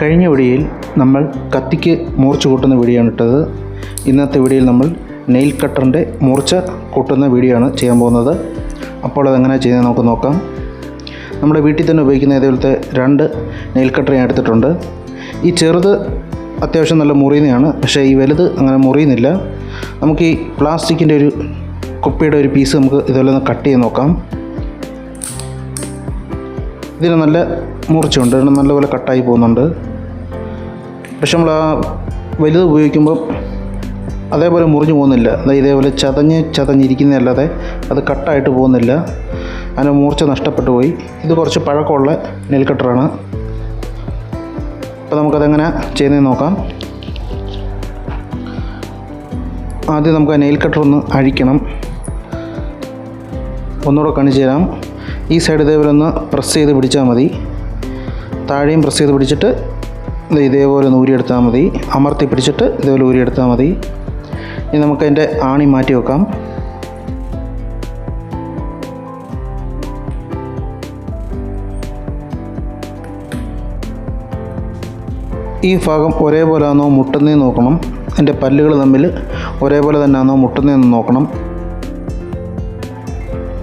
കഴിഞ്ഞ വീഡിയോയിൽ നമ്മൾ കത്തിക്ക് മൂർച്ച കൂട്ടുന്ന വീഡിയോ ആണ് ഇട്ടത്. ഇന്നത്തെ വീഡിയോയിൽ നമ്മൾ നെയിൽ കട്ടറിന്റെ മൂർച്ച കൂട്ടുന്ന വീഡിയോ ആണ് ചെയ്യാൻ പോകുന്നത്. അപ്പോൾ അതെങ്ങനെ ചെയ്യുന്നത് നമുക്ക് നോക്കാം. നമ്മുടെ വീട്ടിൽ തന്നെ ഉപയോഗിക്കുന്ന ഇതേപോലത്തെ രണ്ട് നെയിൽ കട്ടർ ഞാൻ എടുത്തിട്ടുണ്ട്. ഈ ചെറുത് അത്യാവശ്യം നല്ല മുറിയുന്നതാണ്. പക്ഷേ ഈ വലുത് അങ്ങനെ മുറിയുന്നില്ല. നമുക്ക് ഈ പ്ലാസ്റ്റിക്കിന്റെ ഒരു കുപ്പിയുടെ ഒരു പീസ് നമുക്ക് ഇതുപോലെ ഒന്ന് കട്ട് ചെയ്ത് നോക്കാം. ഇതിന് നല്ല മൂർച്ചയുണ്ട്. നല്ലപോലെ കട്ടായി പോകുന്നുണ്ട്. പക്ഷെ നമ്മൾ ആ വലുത് ഉപയോഗിക്കുമ്പോൾ അതേപോലെ മുറിഞ്ഞു പോകുന്നില്ല. അതായത് ഇതേപോലെ ചതഞ്ഞ് ചതഞ്ഞിരിക്കുന്നതല്ലാതെ അത് കട്ടായിട്ട് പോകുന്നില്ല. അതിന്റെ മൂർച്ച നഷ്ടപ്പെട്ടു പോയി. ഇത് കുറച്ച് പഴക്കമുള്ള നെൽ കട്ടറാണ്. അപ്പോൾ നമുക്കതെങ്ങനെ ചെയ്യുന്നതെന്ന് നോക്കാം. ആദ്യം നമുക്ക് ആ നെയിൽ കട്ടർ ഒന്ന് അഴിക്കണം. ഒന്നുകൂടെ കാണിച്ചു തരാം ഈ സൈഡ് ഇതേപോലെ ഒന്ന് പ്രസ് ചെയ്ത് പിടിച്ചാൽ മതി. താഴെയും പ്രസ് ചെയ്ത് പിടിച്ചിട്ട് ഇത് ഇതേപോലെ ഒന്ന് ഊരിയെടുത്താൽ മതി. അമർത്തി പിടിച്ചിട്ട് ഇതേപോലെ ഊരിയെടുത്താൽ മതി. ഇനി നമുക്ക് അതിന്റെ ആണി മാറ്റി വെക്കാം. ഈ ഭാഗം ഒരേപോലെ ആണോ മുട്ടുന്നതെന്ന് നോക്കണം. എന്റെ പല്ലുകൾ തമ്മിൽ ഒരേപോലെ തന്നെ ആണോ മുട്ടുന്നതെന്ന് നോക്കണം.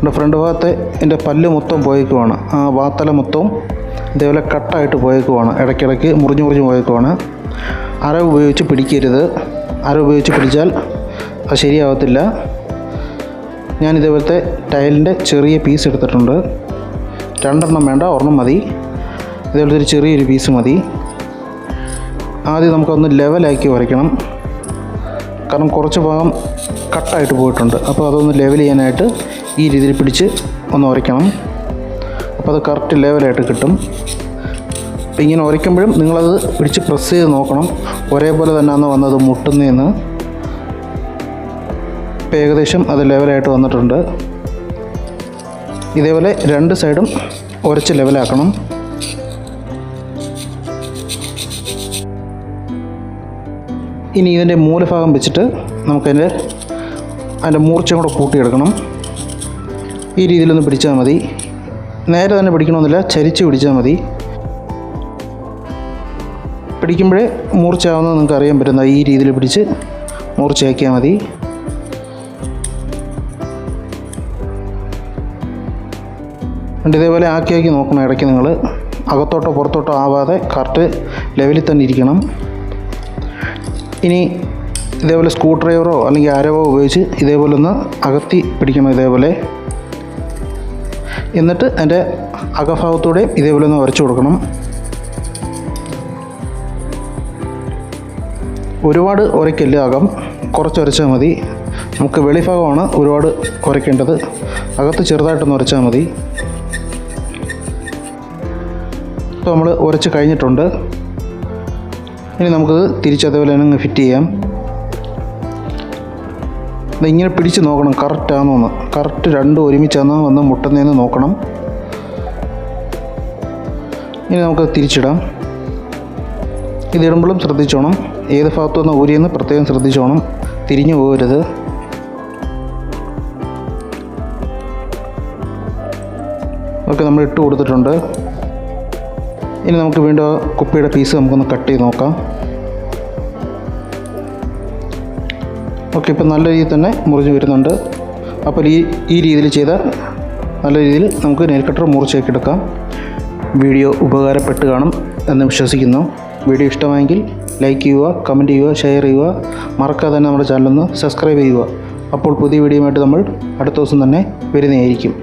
എന്റെ ഫ്രണ്ട് ഭാഗത്തെ എന്റെ പല്ല് മൊത്തം പോയേക്കുവാണ്. ആ വാത്തല മൊത്തവും ഇതേപോലെ കട്ടായിട്ട് പോയേക്കുവാണ്. ഇടയ്ക്കിടയ്ക്ക് മുറിഞ്ഞ് മുറിഞ്ഞ് പോയേക്കുവാണ്. അര ഉപയോഗിച്ച് പിടിക്കരുത്. അര ഉപയോഗിച്ച് പിടിച്ചാൽ അത് ശരിയാവത്തില്ല. ഞാൻ ഇതേപോലത്തെ ടൈലിന്റെ ചെറിയ പീസ് എടുത്തിട്ടുണ്ട്. രണ്ടെണ്ണം വേണ്ട ഒരെണ്ണം മതി. ഇതേപോലത്തെ ഒരു ചെറിയൊരു പീസ് മതി. ആദ്യം നമുക്കൊന്ന് ലെവലാക്കി വരയ്ക്കണം. കാരണം കുറച്ച് ഭാഗം കട്ടായിട്ട് പോയിട്ടുണ്ട്. അപ്പോൾ അതൊന്ന് ലെവൽ ചെയ്യാനായിട്ട് ഈ രീതിയിൽ പിടിച്ച് ഒന്ന് ഉരയ്ക്കണം അപ്പോൾ അത് കറക്റ്റ് ലെവലായിട്ട് കിട്ടും. അപ്പോൾ ഇങ്ങനെ ഉരയ്ക്കുമ്പോഴും നിങ്ങളത് പിടിച്ച് പ്രസ് ചെയ്ത് നോക്കണം. ഒരേപോലെ തന്നെയാണ് വന്നത് മുട്ടുന്നതെന്ന് ഇപ്പോൾ ഏകദേശം അത് ലെവലായിട്ട് വന്നിട്ടുണ്ട്. ഇതേപോലെ രണ്ട് സൈഡും ഉരച്ച് ലെവലാക്കണം ഇനി ഇതിന്റെ മൂലഭാഗം വെച്ചിട്ട് നമുക്കതിന്റെ അതിന്റെ മൂർച്ച കൂടെ കൂട്ടിയെടുക്കണം. ഈ രീതിയിലൊന്ന് പിടിച്ചാൽ മതി. നേരെ തന്നെ പിടിക്കണമെന്നില്ല ചരിച്ച് പിടിച്ചാൽ മതി. പിടിക്കുമ്പോഴേ മൂർച്ചയാവുന്നത് നിങ്ങൾക്ക് അറിയാൻ പറ്റുന്ന ഈ രീതിയിൽ പിടിച്ച് മൂർച്ചയാക്കിയാൽ മതി. എന്നിട്ട് ഇതേപോലെ ആക്കി ആക്കി നോക്കണം ഇടയ്ക്ക് നിങ്ങൾ. അകത്തോട്ടോ പുറത്തോട്ടോ ആവാതെ കറക്റ്റ് ലെവലിൽ തന്നെ ഇരിക്കണം. ഇനി ഇതേപോലെ സ്ക്രൂ ഡ്രൈവറോ അല്ലെങ്കിൽ ആരവോ ഉപയോഗിച്ച് ഇതേപോലെ ഒന്ന് അകത്തി പിടിക്കണം ഇതേപോലെ. എന്നിട്ട് അതിന്റെ അകഭാഗത്തൂടെ ഇതേപോലെ ഒന്ന് വരച്ചു കൊടുക്കണം. ഒരുപാട് ഉരയ്ക്കല്ല അകം കുറച്ച് ഉരച്ചാൽ മതി. നമുക്ക് വെളിഭാഗമാണ് ഒരുപാട് ഉരയ്ക്കേണ്ടത് അകത്ത് ചെറുതായിട്ടൊന്ന് ഉരച്ചാൽ മതി. ഇപ്പോൾ നമ്മൾ ഉരച്ച് കഴിഞ്ഞിട്ടുണ്ട്. ഇനി നമുക്ക് തിരിച്ചതുപോലെ തന്നെ ഫിറ്റ് ചെയ്യാം. ഇങ്ങനെ പിടിച്ച് നോക്കണം. കറക്റ്റാണെന്ന് കറക്റ്റ് രണ്ടും ഒരുമിച്ചാണോ വന്ന് മുട്ടുന്നതെന്ന് നോക്കണം. ഇനി നമുക്ക് തിരിച്ചിടാം. ഇതിടുമ്പോഴും ശ്രദ്ധിച്ചോണം. ഏത് ഭാഗത്തു നിന്ന് ഊരിയെന്ന് പ്രത്യേകം ശ്രദ്ധിച്ചോണം. തിരിഞ്ഞു പോകരുത്. ഓക്കെ നമ്മൾ ഇട്ട് കൊടുത്തിട്ടുണ്ട്. ഇനി നമുക്ക് വീണ്ടും കുപ്പിയുടെ പീസ് നമുക്കൊന്ന് കട്ട് ചെയ്ത് നോക്കാം. ഓക്കെ ഇപ്പം നല്ല രീതിയിൽ തന്നെ മുറിഞ്ഞ് വരുന്നുണ്ട്. അപ്പോൾ ഈ ഈ രീതിയിൽ ചെയ്താൽ നല്ല രീതിയിൽ നമുക്ക് നെയിൽ കട്ടർ മുറിച്ചേക്ക് എടുക്കാം. വീഡിയോ ഉപകാരപ്പെട്ട് കാണും എന്ന് വിശ്വസിക്കുന്നു. വീഡിയോ ഇഷ്ടമായെങ്കിൽ ലൈക്ക് ചെയ്യുക കമന്റ് ചെയ്യുക ഷെയർ ചെയ്യുക. മറക്കാതെ തന്നെ നമ്മുടെ ചാനലൊന്ന് സബ്സ്ക്രൈബ് ചെയ്യുക. അപ്പോൾ പുതിയ വീഡിയോയുമായിട്ട് നമ്മൾ അടുത്ത ദിവസം തന്നെ വരുന്നതായിരിക്കും.